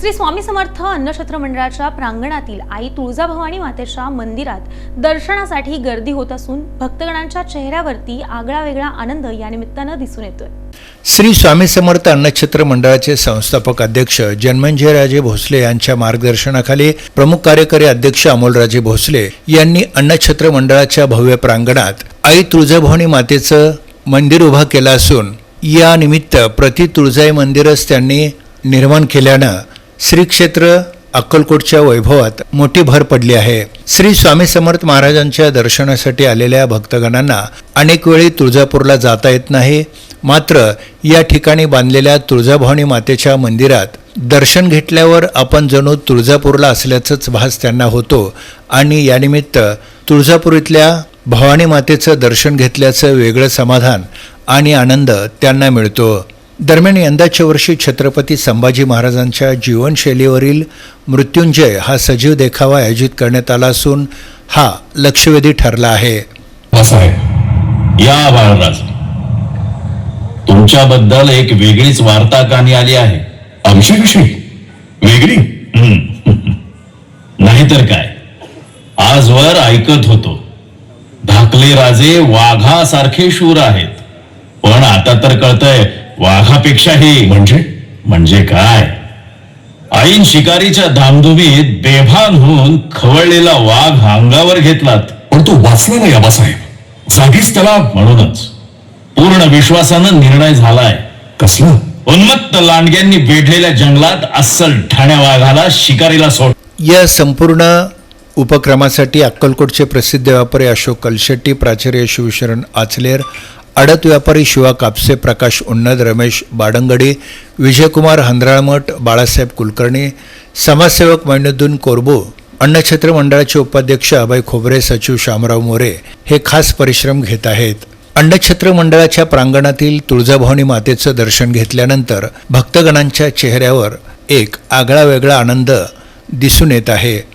श्री स्वामी समर्थ अन्नछत्र मंडळाच्या प्रांगणातील आई तुळजाभवानी मातेच्या मंदिरात दर्शनासाठी गर्दी होत असून भक्तगणांच्या चेहऱ्यावरती आगळा वेगळा आनंद या निमित्तानं दिसून येतोय. श्री स्वामी समर्थ अन्नछत्र मंडळाचे संस्थापक अध्यक्ष जन्मंजयराजे भोसले यांच्या मार्गदर्शनाखाली प्रमुख कार्यकारी अध्यक्ष अमोलराजे भोसले यांनी अन्नछत्र मंडळाच्या भव्य प्रांगणात आई तुळजाभवानी मातेचं मंदिर उभा केलं असून या निमित्त प्रति तुळजाई मंदिरच त्यांनी निर्माण केल्यानं श्री क्षेत्र अक्कलकोटच्या वैभवात मोठी भर पडली आहे. श्री स्वामी समर्थ महाराजांच्या दर्शनासाठी आलेल्या भक्तगणांना अनेक वेळी तुळजापूरला जाता येत नाही. मात्र या ठिकाणी बांधलेल्या तुळजाभवानी मातेच्या मंदिरात दर्शन घेतल्यावर आपण जणू तुळजापूरला असल्याचाच भास त्यांना होतो आणि यानिमित्त तुळजापूर इथल्या भवानी मातेचं दर्शन घेतल्याचं वेगळं समाधान आणि आनंद त्यांना मिळतो. दरम्यान यंदाच्या वर्षी छत्रपती संभाजी महाराजांच्या जीवनशैलीवरील मृत्युंजय हा सजीव देखावा आयोजित करण्यात आला असून हा लक्षवेधी ठरला आहे. या बाळराज तुमच्याबद्दल एक वेगळीच वार्ता कानी आली आहे. आमच्याविषयी वेगळी? नाहीतर काय? आजवर ऐकत होतो. धाकले राजे वाघासारखे शूर आहेत. पण आता तर कळतंय वाघापेक्षाही. म्हणजे? म्हणजे काय? ऐन शिकारीच्या धामधुमीत बेभान होऊन खवळलेला वाघ अंगावर घेतलात. पण तो वाचला नाही आबासाहेब. जागीच त्याला म्हणूनच. पूर्ण विश्वासानं निर्णय झालाय. कसलं? उन्मत्त लांडग्यांनी वेढलेल्या जंगलात अस्सल ठाण्या वाघाला शिकारीला सोड या संपूर्ण उपक्रमासाठी अक्कलकोटचे प्रसिद्ध व्यापारी अशोक कलशेट्टी प्राचार्य शिवशरण आचलेर आडत व्यापारी शिवा कापसे प्रकाश उन्नद रमेश बाडंगडी विजयकुमार हंद्राळमठ बाळासाहेब कुलकर्णी समाजसेवक मैनुद्दीन कोरबो अन्नछत्र मंडळाचे उपाध्यक्ष अभय खोबरे सचिव शामराव मोरे हे खास परिश्रम घेत आहेत. अन्नछत्र मंडळाच्या प्रांगणातील तुळजाभवानी मातेचं दर्शन घेतल्यानंतर भक्तगणांच्या चेहऱ्यावर एक आगळा वेगळा आनंद दिसून येत आहे.